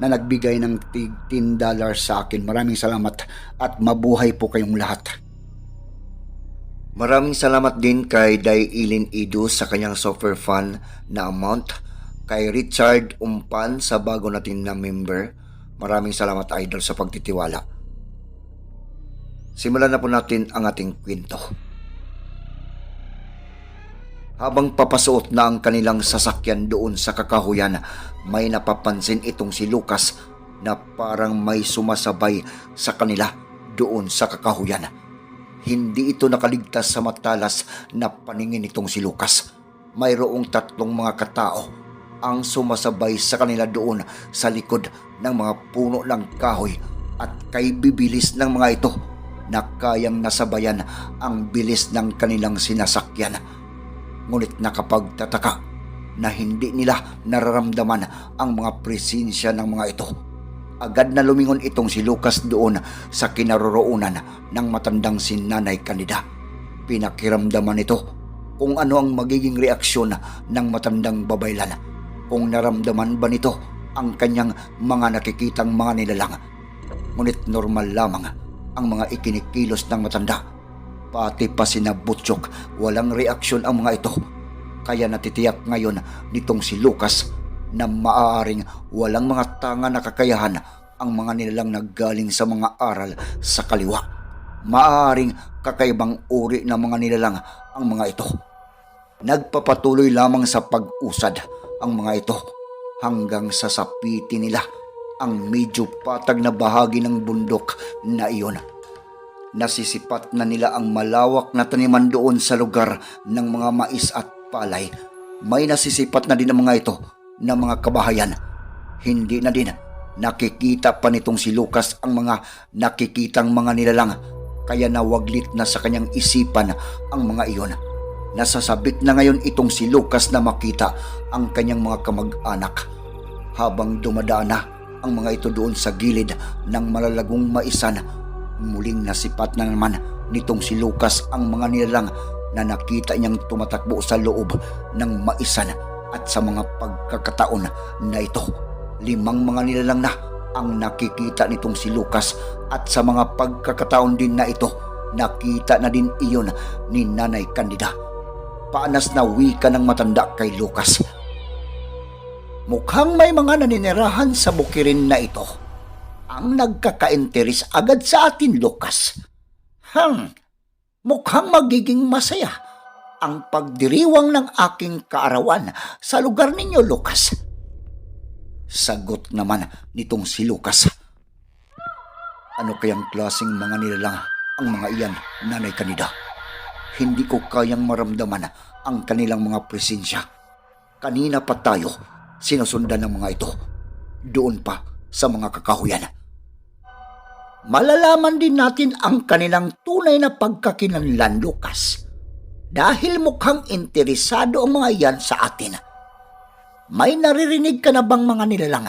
na nagbigay ng tig 10 dollars sa akin. Maraming salamat at mabuhay po kayong lahat. Maraming salamat din kay Dailin Idu sa kanyang software fund na amount, kay Richard Umpan sa bago natin na member. Maraming salamat idol sa pagtitiwala. Simulan na po natin ang ating kwento. Habang papasuot na ang kanilang sasakyan doon sa kakahuyan, may napapansin itong si Lucas na parang may sumasabay sa kanila doon sa kakahuyan. Hindi ito nakaligtas sa matalas na paningin itong si Lucas. Mayroong tatlong mga katao ang sumasabay sa kanila doon sa likod ng mga puno ng kahoy at kay bibilis ng mga ito na kayang nasabayan ang bilis ng kanilang sinasakyan. Ngunit nakapagtataka na hindi nila nararamdaman ang mga presensya ng mga ito. Agad na lumingon itong si Lucas doon sa kinaroroonan ng matandang si Nanay Kanida. Pinakiramdaman ito kung ano ang magiging reaksyon ng matandang babaylan. Kung naramdaman ba nito ang kanyang mga nakikitang mga nilalang. Ngunit normal lamang ang mga ikinikilos ng matanda. Pati pa sina Butchok, walang reaksyon ang mga ito. Kaya natitiyak ngayon nitong si Lucas na maaaring walang mga tanga na kakayahan ang mga nilalang naggaling sa mga aral sa kaliwa. Maaaring kakaibang uri ng mga nilalang ang mga ito. Nagpapatuloy lamang sa pag-usad ang mga ito hanggang sa sapiti nila ang medyo patag na bahagi ng bundok na iyon. Nasisipat na nila ang malawak na taniman doon sa lugar ng mga mais at palay. May nasisipat na din ang mga ito na mga kabahayan. Hindi na din nakikita pa nitong si Lucas ang mga nakikitang mga nilalang kaya nawaglit na sa kanyang isipan ang mga iyon. Nasasabik na ngayon itong si Lucas na makita ang kanyang mga kamag-anak habang dumadaan na ang mga ito doon sa gilid ng malalagong maisan Muling nasipat na naman nitong si Lucas ang mga nilalang na nakita niyang tumatakbo sa loob ng maisan at sa mga pagkakataon na ito. Limang mga nilalang na ang nakikita nitong si Lucas at sa mga pagkakataon din na ito nakita na din iyon ni Nanay Candida. Paanas na wika ng matanda kay Lucas. Mukhang may mga naninirahan sa bukirin na ito ang nagkaka-interes agad sa atin, Lucas. Hmm, mukhang magiging masaya ang pagdiriwang ng aking kaarawan sa lugar ninyo, Lucas. Sagot naman nitong si Lucas. Ano kayang klaseng mga nilalang ang mga iyan, Nanay Kanida? Hindi ko kayang maramdaman ang kanilang mga presensya. Kanina pa tayo sinusundan ng mga ito. Doon pa sa mga kakahuyan malalaman din natin ang kanilang tunay na pagkakinanlan, Lucas. Dahil mukhang interesado ang mga yan sa atin. May naririnig ka na bang mga nilalang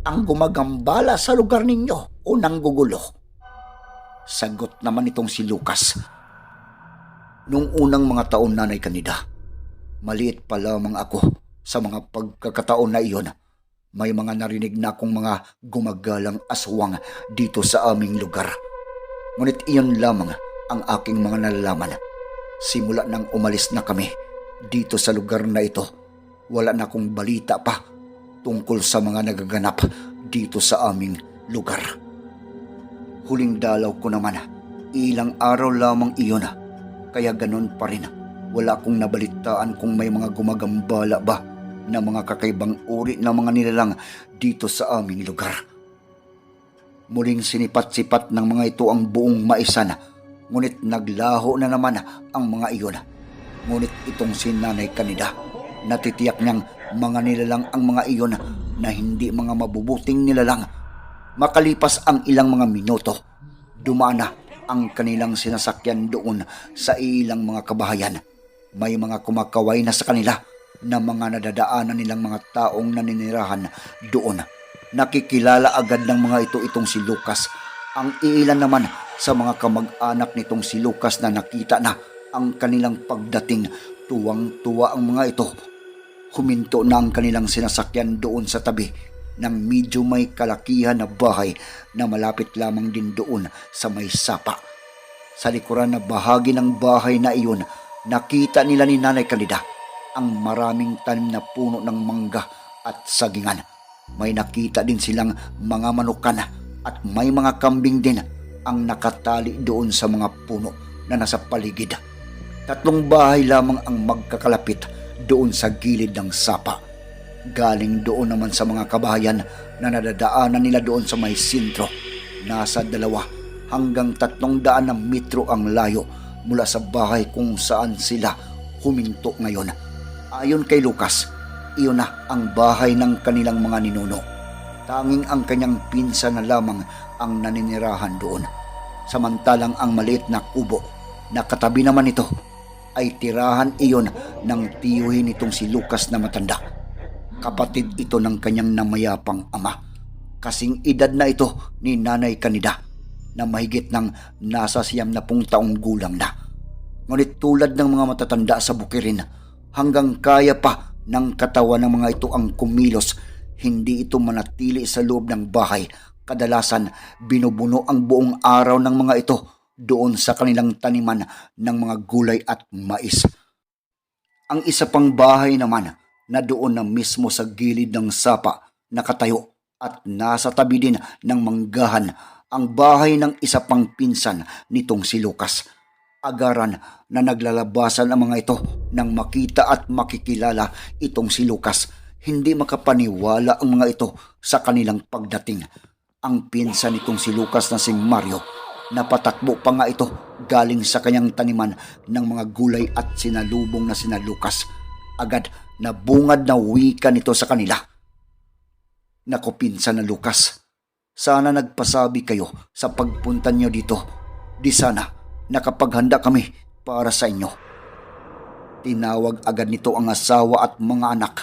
ang gumagambala sa lugar ninyo o nanggugulo? Sagot naman itong si Lucas. Nung unang mga taon nanay kanida, maliit pa lamang ako sa mga pagkakataon na iyon may mga narinig na akong mga gumagalang aswang dito sa aming lugar. Ngunit iyon lamang ang aking mga nalalaman. Simula nang umalis na kami dito sa lugar na ito, wala na akong balita pa tungkol sa mga nagaganap dito sa aming lugar. Huling dalaw ko naman Ilang araw lamang iyon, kaya ganun pa rin. Wala akong nabalitaan kung may mga gumagambala ba na mga kakaibang uri ng mga nilalang dito sa aming lugar. Muling sinipat-sipat ng mga ito ang buong maisan, ngunit naglaho na naman ang mga iyon. Ngunit itong si Nanay Kanida, natitiyak niyang mga nilalang ang mga iyon na hindi mga mabubuting nilalang. Makalipas ang ilang mga minuto, dumana ang kanilang sinasakyan doon sa ilang mga kabahayan. May mga kumakaway na sa kanila na mga nadadaanan nilang mga taong naninirahan doon. Nakikilala agad ng mga ito itong si Lucas. Ang iilan naman sa mga kamag-anak nitong si Lucas na nakita na ang kanilang pagdating, tuwang-tuwa ang mga ito. Huminto na ang kanilang sinasakyan doon sa tabi ng medyo may kalakihan na bahay na malapit lamang din doon sa may sapa. Sa likuran na bahagi ng bahay na iyon, nakita nila ni Nanay Kalida ang maraming tanim na puno ng mangga at sagingan. May nakita din silang mga manukan at may mga kambing din ang nakatali doon sa mga puno na nasa paligid. Tatlong bahay lamang ang magkakalapit doon sa gilid ng sapa. Galing doon naman sa mga kabahayan na nadadaanan nila doon sa may sintro. Nasa dalawa hanggang tatlong daan na metro ang layo mula sa bahay kung saan sila huminto ngayon. Ayon kay Lucas, iyon na ang bahay ng kanilang mga ninuno. Tanging ang kanyang pinsa na lamang ang naninirahan doon. Samantalang ang maliit na kubo na katabi naman ito ay tirahan iyon ng tiyuhin nitong si Lucas na matanda. Kapatid ito ng kanyang namayapang ama. Kasing edad na ito ni Nanay Kanida na mahigit ng nasa siyam na pung taong gulang na. Ngunit tulad ng mga matatanda sa bukirin, hanggang kaya pa ng katawan ng mga ito ang kumilos, hindi ito manatili sa loob ng bahay. Kadalasan, binubuno ang buong araw ng mga ito doon sa kanilang taniman ng mga gulay at mais. Ang isa pang bahay naman na doon na mismo sa gilid ng sapa nakatayo at nasa tabi din ng manggahan ang bahay ng isa pang pinsan nitong si Lucas. Agaran na naglalabasan ang mga ito nang makita at makikilala itong si Lucas. Hindi makapaniwala ang mga ito sa kanilang pagdating. Ang pinsan nitong si Lucas na si Mario Napatakbo pa nga ito galing sa kanyang taniman ng mga gulay at sinalubong na sina Lucas. Agad na bungad na wika nito sa kanila. Naku pinsan na Lucas, sana nagpasabi kayo sa pagpunta niyo dito. Di sana nakapaghanda kami para sa inyo. Tinawag agad nito ang asawa at mga anak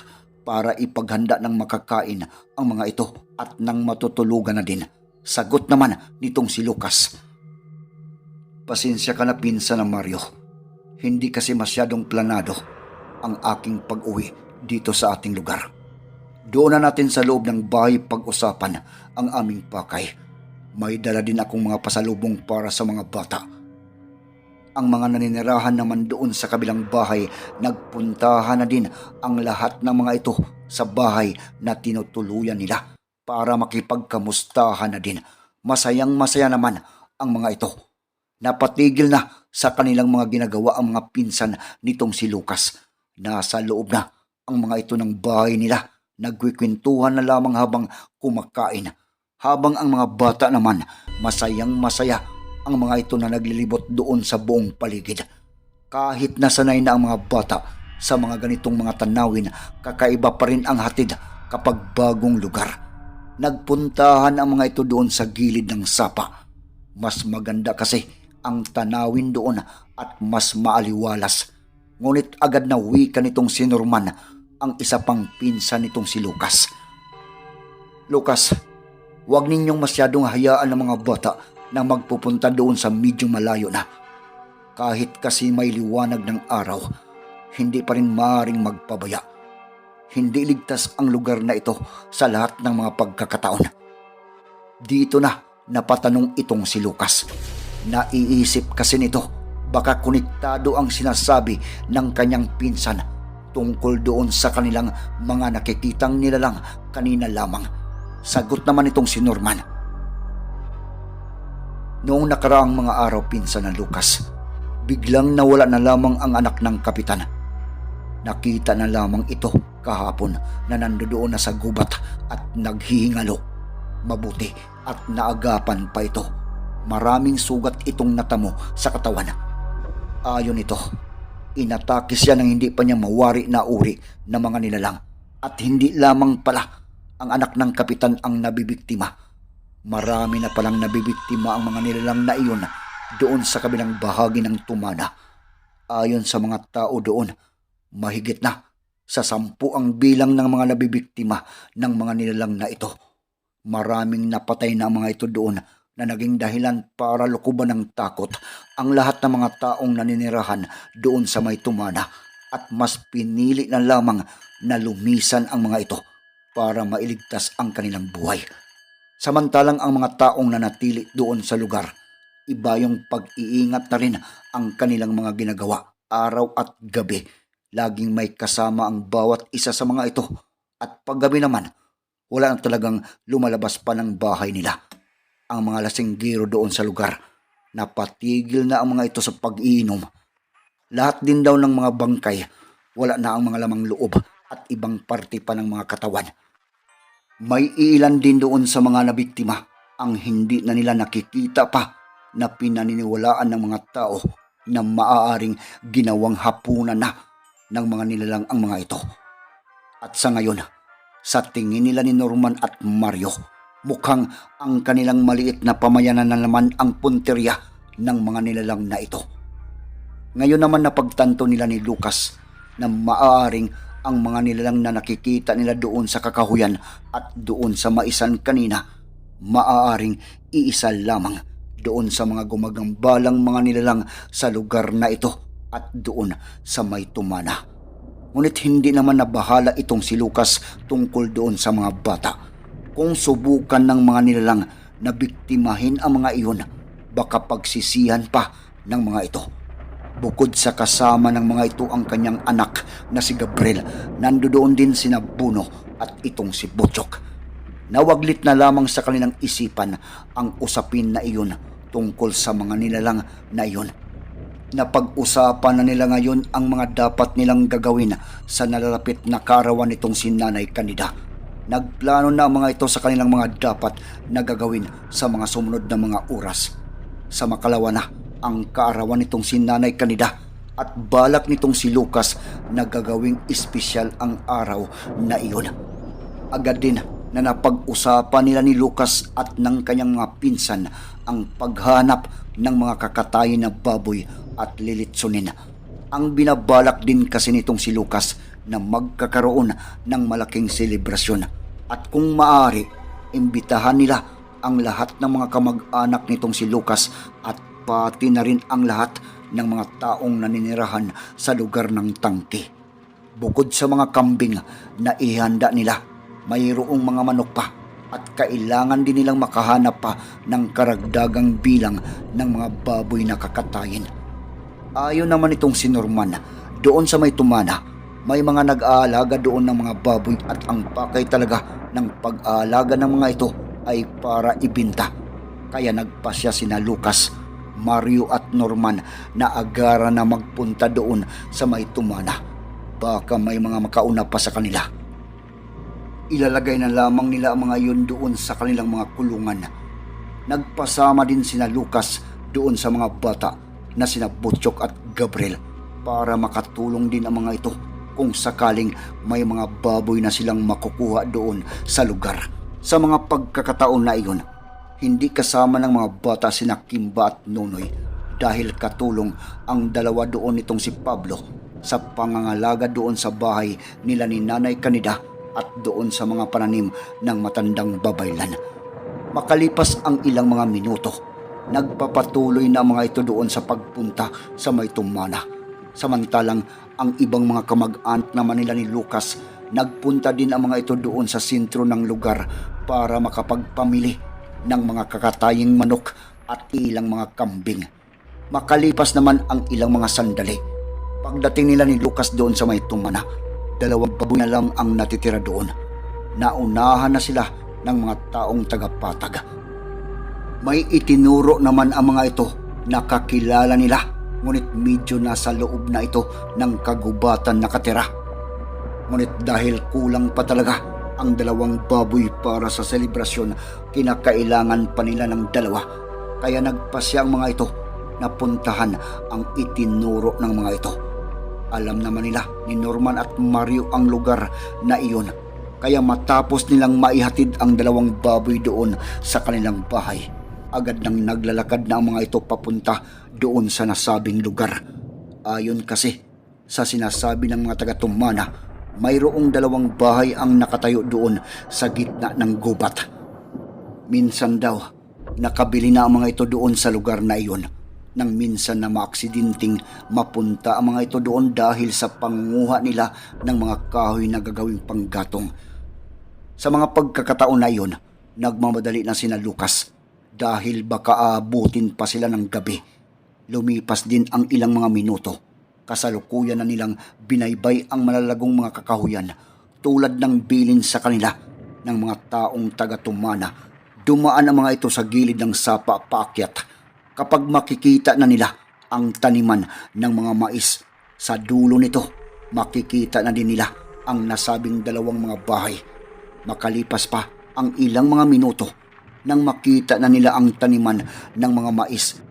para ipaghanda ng makakain ang mga ito at nang matutulugan na din. Sagot naman nitong si Lucas. Pasensya ka na pinsan ng Mario. Hindi kasi masyadong planado ang aking pag-uwi dito sa ating lugar. Doon na natin sa loob ng bahay pag-usapan ang aming pakay. May dala din akong mga pasalubong para sa mga bata. Ang mga naninirahan naman doon sa kabilang bahay, nagpuntahan na din ang lahat ng mga ito sa bahay na tinutuluyan nila para makipagkamustahan na din. Masayang masaya naman ang mga ito Napatigil na sa kanilang mga ginagawa ang mga pinsan nitong si Lucas. Nasa loob na ang mga ito ng bahay nila. Nagkwikwentuhan na lamang habang kumakain. Habang ang mga bata naman masayang masaya ang mga ito na naglilibot doon sa buong paligid. Kahit nasanay na ang mga bata sa mga ganitong mga tanawin, kakaiba pa rin ang hatid kapag bagong lugar. Nagpuntahan ang mga ito doon sa gilid ng sapa. Mas maganda kasi ang tanawin doon at mas maaliwalas. Ngunit agad na wika nitong si Norman ang isa pang pinsan nitong si Lucas. Lucas, huwag ninyong masyadong hayaan ng mga bata na magpupunta doon sa medyo malayo na. Kahit kasi may liwanag ng araw, hindi pa rin maaaring magpabaya. Hindi ligtas ang lugar na ito sa lahat ng mga pagkakataon. Dito na napatanong itong si Lucas. Naiisip kasi nito baka konektado ang sinasabi ng kanyang pinsan tungkol doon sa kanilang mga nakikitang nilalang kanina lamang. Sagot naman itong si Norman. Noong nakaraang mga araw pinsan ng Lucas, biglang nawala na lamang ang anak ng kapitan. Nakita na lamang ito kahapon na nandoon na sa gubat at naghihingalo. Mabuti at naagapan pa ito. Maraming sugat itong natamo sa katawan. Ayon ito, inatake siya nang hindi pa niya mawari na uri ng mga nilalang. At hindi lamang pala ang anak ng kapitan ang nabibiktima. Marami na palang nabibiktima ang mga nilalang na iyon doon sa kabilang bahagi ng tumana. Ayon sa mga tao doon, mahigit na sa sampu ang bilang ng mga nabibiktima ng mga nilalang na ito. Maraming napatay na mga ito doon na naging dahilan para lukuban ng takot ang lahat ng mga taong naninirahan doon sa may tumana at mas pinili na lamang na lumisan ang mga ito para mailigtas ang kanilang buhay. Samantalang ang mga taong nanatili doon sa lugar, iba yung pag-iingat na rin ang kanilang mga ginagawa araw at gabi. Laging may kasama ang bawat isa sa mga ito at paggabi naman, wala na talagang lumalabas pa ng bahay nila. Ang mga lasinggiro doon sa lugar, napatigil na ang mga ito sa pag-iinom. Lahat din daw ng mga bangkay, wala na ang mga lamang loob at ibang parte pa ng mga katawan. May ilan din doon sa mga nabiktima ang hindi na nila nakikita pa na pinaniniwalaan ng mga tao na maaaring ginawang hapunan na ng mga nilalang ang mga ito. At sa ngayon, sa tingin nila ni Norman at Mario, mukhang ang kanilang maliit na pamayanan na naman ang punterya ng mga nilalang na ito. Ngayon naman napagtanto nila ni Lucas na maaaring ang mga nilalang na nakikita nila doon sa kakahuyan at doon sa maisan kanina, maaaring iisa lamang doon sa mga gumagambalang mga nilalang sa lugar na ito at doon sa may tumana. Ngunit hindi naman nabahala itong si Lucas tungkol doon sa mga bata. Kung subukan ng mga nilalang na biktimahin ang mga iyon, baka pagsisihan pa ng mga ito. Bukod sa kasama ng mga ito ang kanyang anak na si Gabriel, nandoon din sina Buno at itong si Butchok. Nawaglit na lamang sa kanilang isipan ang usapin na iyon tungkol sa mga nilalang na iyon. Napag-usapan na nila ngayon ang mga dapat nilang gagawin sa nalalapit na karawan nitong si Nanay Kanida. Nagplano na ang mga ito sa kanilang mga dapat na gagawin sa mga sumunod na mga oras. Sa makalawa na ang kaarawan nitong si Nanay Kanida at balak nitong si Lucas na gagawing espesyal ang araw na iyon. Agad din na napag-usapan nila ni Lucas at ng kanyang mga pinsan ang paghanap ng mga kakatayin na baboy at lilitsunin. Ang binabalak din kasi nitong si Lucas na magkakaroon ng malaking selebrasyon at kung maaari, imbitahan nila ang lahat ng mga kamag-anak nitong si Lucas at pati na rin ang lahat ng mga taong naninirahan sa lugar ng tangke. Bukod sa mga kambing na ihanda nila, mayroong mga manok pa at kailangan din nilang makahanap pa ng karagdagang bilang ng mga baboy na kakatayin. Ayon naman itong si Norman, doon sa may tumana, may mga nag-aalaga doon ng mga baboy at ang pakay talaga ng pag-aalaga ng mga ito ay para ibinta. Kaya nagpasya sina Lucas, Mario at Norman na agara na magpunta doon sa may tumana. Baka may mga makauna pa sa kanila. Ilalagay na lamang nila ang mga yun doon sa kanilang mga kulungan. Nagpasama din sina Lucas doon sa mga bata na sina Butchok at Gabriel para makatulong din ang mga ito kung sakaling may mga baboy na silang makukuha doon sa lugar. Sa mga pagkakataon na iyon, hindi kasama ng mga bata sina Kimba at Nonoy dahil katulong ang dalawa doon nitong si Pablo sa pangangalaga doon sa bahay nila ni Nanay Kanida at doon sa mga pananim ng matandang babaylan. Makalipas ang ilang mga minuto, nagpapatuloy na mga ito doon sa pagpunta sa may tumana. Samantalang ang ibang mga kamag-anak naman nila ni Lucas, nagpunta din ang mga ito doon sa sentro ng lugar para makapagpamili ng mga kakataying manok at ilang mga kambing. Makalipas naman ang ilang mga sandali, pagdating nila ni Lucas doon sa may tumana, dalawang baboy na lang ang natitira doon. Naunahan na sila ng mga taong tagapatag. May itinuro naman ang mga ito na kakilala nila ngunit medyo nasa loob na ito ng kagubatan nakatira. Ngunit dahil kulang pa talaga ang dalawang baboy para sa selebrasyon, kinakailangan pa nila ng dalawa. Kaya nagpasya ang mga ito na puntahan ang itinuro ng mga ito. Alam naman nila ni Norman at Mario ang lugar na iyon. Kaya matapos nilang maihatid ang dalawang baboy doon sa kanilang bahay, agad nang naglalakad na ang mga ito papunta doon sa nasabing lugar. Ayon kasi sa sinasabi ng mga taga-tumana, mayroong dalawang bahay ang nakatayo doon sa gitna ng gubat. Minsan daw, nakabili na ang mga ito doon sa lugar na iyon nang minsan na maaksidinting mapunta ang mga ito doon dahil sa panguha nila ng mga kahoy na gagawing panggatong. Sa mga pagkakataon na iyon, nagmamadali na sina Lucas dahil baka aabutin pa sila ng gabi. Lumipas din ang ilang mga minuto. Kasalukuyan na nilang binaybay ang malalagong mga kakahuyan tulad ng bilin sa kanila ng mga taong taga-tumana. Dumaan ang mga ito sa gilid ng sapa paakyat kapag makikita na nila ang taniman ng mga mais. Sa dulo nito, makikita na din nila ang nasabing dalawang mga bahay. Makalipas pa ang ilang mga minuto nang makita na nila ang taniman ng mga mais.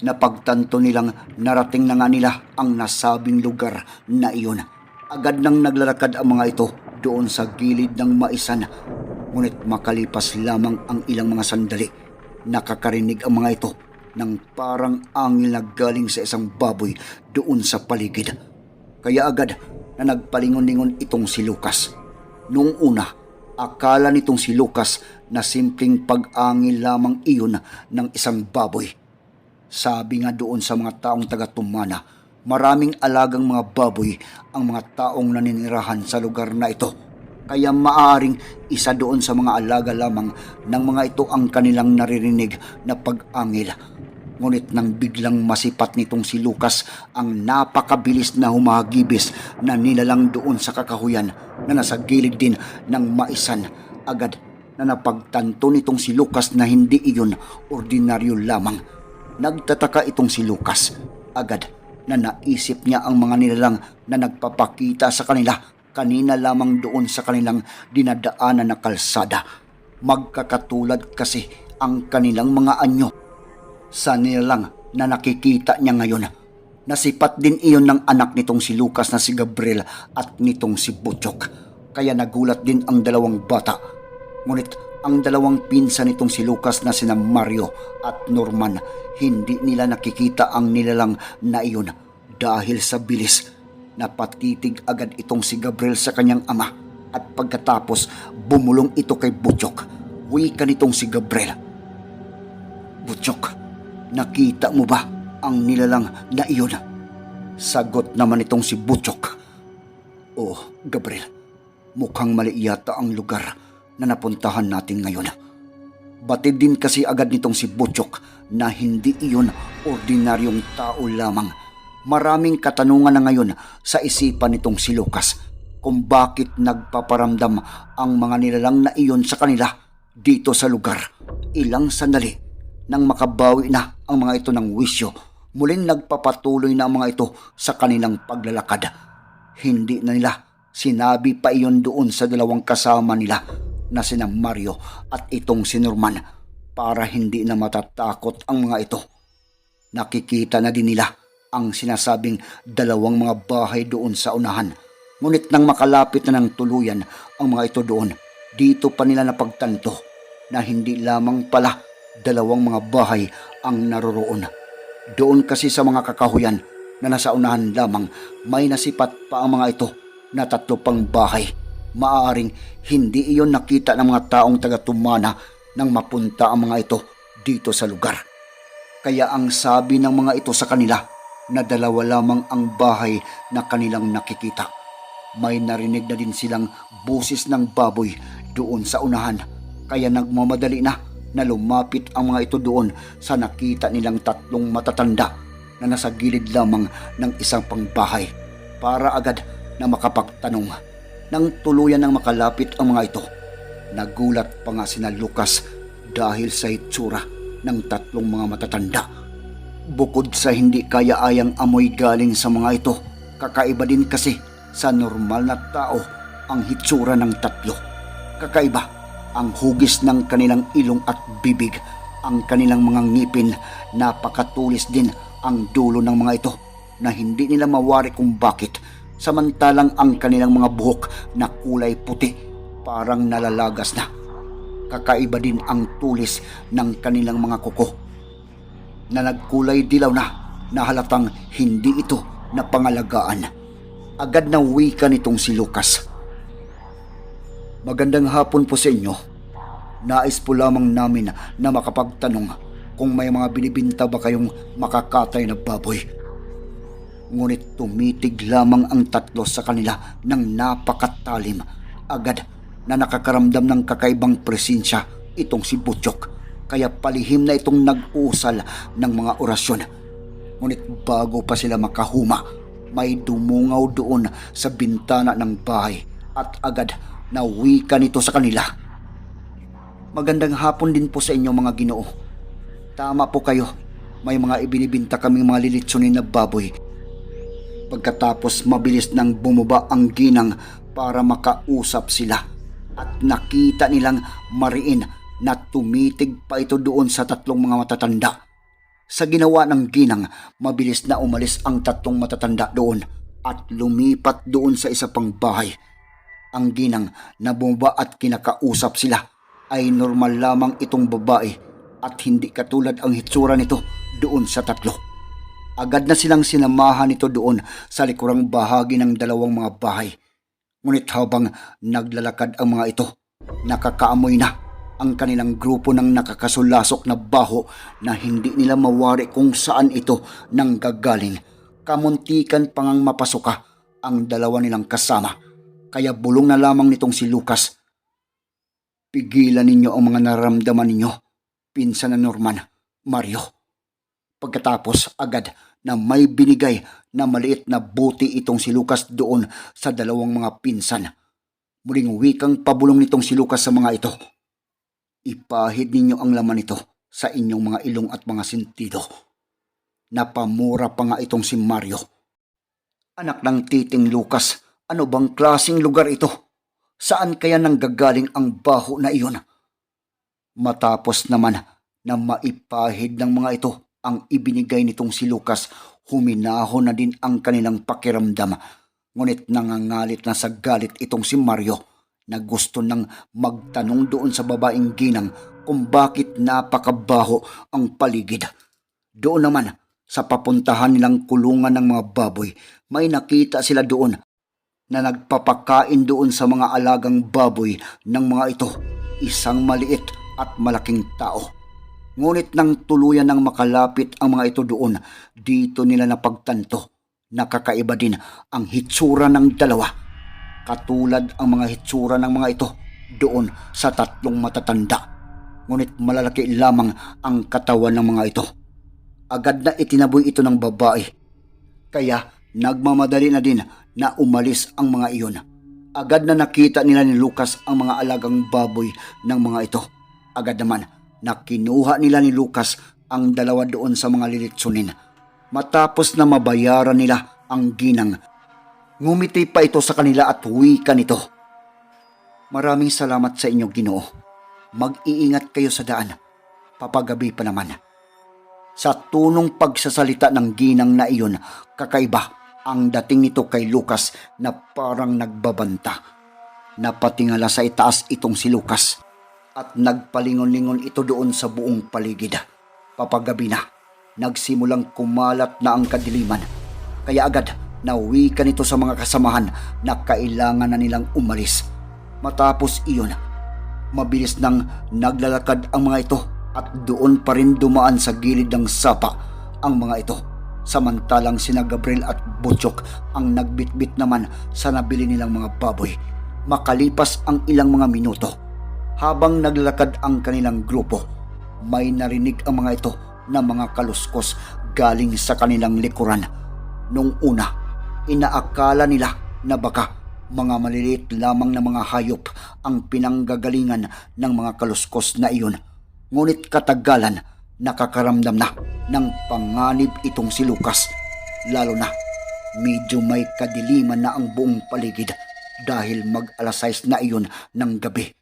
Napagtanto nilang narating na nga nila ang nasabing lugar na iyon. Agad nang naglalakad ang mga ito doon sa gilid ng maisan. Ngunit makalipas lamang ang ilang mga sandali, nakakarinig ang mga ito ng parang angil na galing sa isang baboy doon sa paligid. Kaya agad na nagpalingon-lingon itong si Lucas. Noong una, akala nitong si Lucas na simpleng pag-angil lamang iyon ng isang baboy. Sabi nga doon sa mga taong taga-tumana, maraming alagang mga baboy ang mga taong naninirahan sa lugar na ito. Kaya maaring isa doon sa mga alaga lamang ng mga ito ang kanilang naririnig na pag-angil. Ngunit nang biglang masipat nitong si Lucas ang napakabilis na humahagibis na nilalang doon sa kakahuyan na nasa gilid din ng maisan agad na napagtanto nitong si Lucas na hindi iyon ordinaryo lamang. Nagtataka itong si Lucas agad na naisip niya ang mga nilalang na nagpapakita sa kanila kanina lamang doon sa kanilang dinadaanan na kalsada. Magkakatulad kasi ang kanilang mga anyo sa nilalang na nakikita niya ngayon. Nasipat din iyon ng anak nitong si Lucas na si Gabriel at nitong si Butchok. Kaya nagulat din ang dalawang bata. Ngunit ang dalawang pinsan nitong si Lucas na sina Mario at Norman, hindi nila nakikita ang nilalang na iyon dahil sa bilis. Napatitig agad itong si Gabriel sa kanyang ama at pagkatapos bumulong ito kay Butchok. Wika nitong si Gabriel. Butchok, nakita mo ba ang nilalang na iyon? Sagot naman itong si Butchok. Oh, Gabriel, mukhang mali yata ang lugar na napuntahan natin ngayon. Batid din kasi agad nitong si Butchok na hindi iyon ordinaryong tao lamang. Maraming katanungan na ngayon sa isipan nitong si Lucas kung bakit nagpaparamdam ang mga nilalang na iyon sa kanila dito sa lugar. Ilang sandali nang makabawi na ang mga ito ng wisyo, muling nagpapatuloy na ang mga ito sa kanilang paglalakad. Hindi na nila sinabi pa iyon doon sa dalawang kasama nila na sina Mario at itong si Norman para hindi na matatakot ang mga ito. Nakikita na din nila ang sinasabing dalawang mga bahay doon sa unahan. Ngunit nang makalapit na ng tuluyan ang mga ito doon, dito pa nila napagtanto na hindi lamang pala dalawang mga bahay ang naroroon. Doon kasi sa mga kakahuyan na nasa unahan lamang, may nasipat pa ang mga ito na tatlo pang bahay. Maaaring hindi iyon nakita ng mga taong taga-tumana nang mapunta ang mga ito dito sa lugar. Kaya ang sabi ng mga ito sa kanila na dalawa lamang ang bahay na kanilang nakikita. May narinig na din silang busis ng baboy doon sa unahan. Kaya nagmamadali na na lumapit ang mga ito doon sa nakita nilang tatlong matatanda na nasa gilid lamang ng isang pangbahay para agad na makapagtanong. Nang tuluyan ng makalapit ang mga ito, nagulat pa nga sina Lucas dahil sa itsura ng tatlong mga matatanda. Bukod sa hindi kaya-ayang amoy galing sa mga ito, kakaiba din kasi sa normal na tao ang hitsura ng tatlo. Kakaiba ang hugis ng kanilang ilong at bibig, ang kanilang mga ngipin, napakatulis din ang dulo ng mga ito na hindi nila mawari kung bakit samantalang ang kanilang mga buhok na kulay puti parang nalalagas na. Kakaiba din ang tulis ng kanilang mga kuko na nagkulay dilaw na na halatang hindi ito na pangalagaan. Agad na wika nitong si Lucas. Magandang hapon po sa inyo. Nais po lamang namin na makapagtanong kung may mga binibinta ba kayong makakatay na baboy. Ngunit tumitig lamang ang tatlo sa kanila ng napakatalim. Agad na nakakaramdam ng kakaibang presensya itong si Butchok. Kaya palihim na itong nag-usal ng mga orasyon. Ngunit bago pa sila makahuma, may dumungaw doon sa bintana ng bahay at agad na wika nito sa kanila. Magandang hapon din po sa inyo mga ginoo. Tama po kayo, may mga ibinibinta kaming mga lilitsunin na baboy. Pagkatapos mabilis nang bumaba ang ginang para makausap sila at nakita nilang mariin na tumitig pa ito doon sa tatlong mga matatanda. Sa ginawa ng ginang, mabilis na umalis ang tatlong matatanda doon at lumipat doon sa isa pang bahay. Ang ginang na bumaba at kinakausap sila ay normal lamang itong babae at hindi katulad ang hitsura nito doon sa tatlo. Agad na silang sinamahan nito doon sa likurang bahagi ng dalawang mga bahay. Ngunit habang naglalakad ang mga ito, nakakaamoy na ang kanilang grupo ng nakakasulasok na baho na hindi nila mawari kung saan ito nang gagaling. Kamuntikan pangang mapasuka ang dalawa nilang kasama. Kaya bulong na lamang nitong si Lucas. Pigilan ninyo ang mga nararamdaman ninyo, pinsan na Norman, Mario. Pagkatapos agad na may binigay na maliit na buti itong si Lucas doon sa dalawang mga pinsan. Muling wikang pabulong nitong si Lucas sa mga ito. Ipahid ninyo ang laman nito sa inyong mga ilong at mga sentido. Napamura pa nga itong si Mario. Anak ng titing Lucas, ano bang klasing lugar ito? Saan kaya nanggagaling ang baho na iyon? Matapos naman na maipahid ng mga ito ang ibinigay nitong si Lucas, huminahon na din ang kanilang pakiramdam. Ngunit nangangalit na sa galit itong si Mario na gusto nang magtanong doon sa babaeng ginang kung bakit napakabaho ang paligid. Doon naman, sa papuntahan nilang kulungan ng mga baboy, may nakita sila doon na nagpapakain doon sa mga alagang baboy ng mga ito, isang maliit at malaking tao. Ngunit nang tuluyan ng makalapit ang mga ito doon, dito nila napagtanto. Nakakaiba din ang hitsura ng dalawa. Katulad ang mga hitsura ng mga ito doon sa tatlong matatanda. Ngunit malalaki lamang ang katawan ng mga ito. Agad na itinaboy ito ng babae. Kaya nagmamadali na din na umalis ang mga iyon. Agad na nakita nila ni Lucas ang mga alagang baboy ng mga ito. Agad naman na kinuha nila ni Lucas ang dalawa doon sa mga lilitsunin. Matapos na mabayaran nila ang ginang, ngumiti pa ito sa kanila at wika nito. Maraming salamat sa inyo, Ginoo. Mag-iingat kayo sa daan. Papagabi pa naman. Sa tunong pagsasalita ng ginang na iyon, kakaiba ang dating nito kay Lucas na parang nagbabanta. Napatingala sa itaas itong si Lucas at nagpalingon-lingon ito doon sa buong paligid. Papagabi na, nagsimulang kumalat na ang kadiliman. Kaya agad nauwi ka nito sa mga kasamahan na kailangan na nilang umalis. Matapos iyon, mabilis nang naglalakad ang mga ito at doon pa rin dumaan sa gilid ng sapa ang mga ito. Samantalang sina Gabriel at Butchok ang nagbitbit naman sa nabili nilang mga baboy. Makalipas ang ilang mga minuto, habang naglalakad ang kanilang grupo, may narinig ang mga ito na mga kaluskos galing sa kanilang likuran. Nung una, inaakala nila na baka mga maliliit lamang na mga hayop ang pinanggagalingan ng mga kaluskos na iyon. Ngunit katagalan, nakakaramdam na ng panganib itong si Lucas. Lalo na medyo may kadiliman na ang buong paligid dahil mag alas 6 na iyon ng gabi.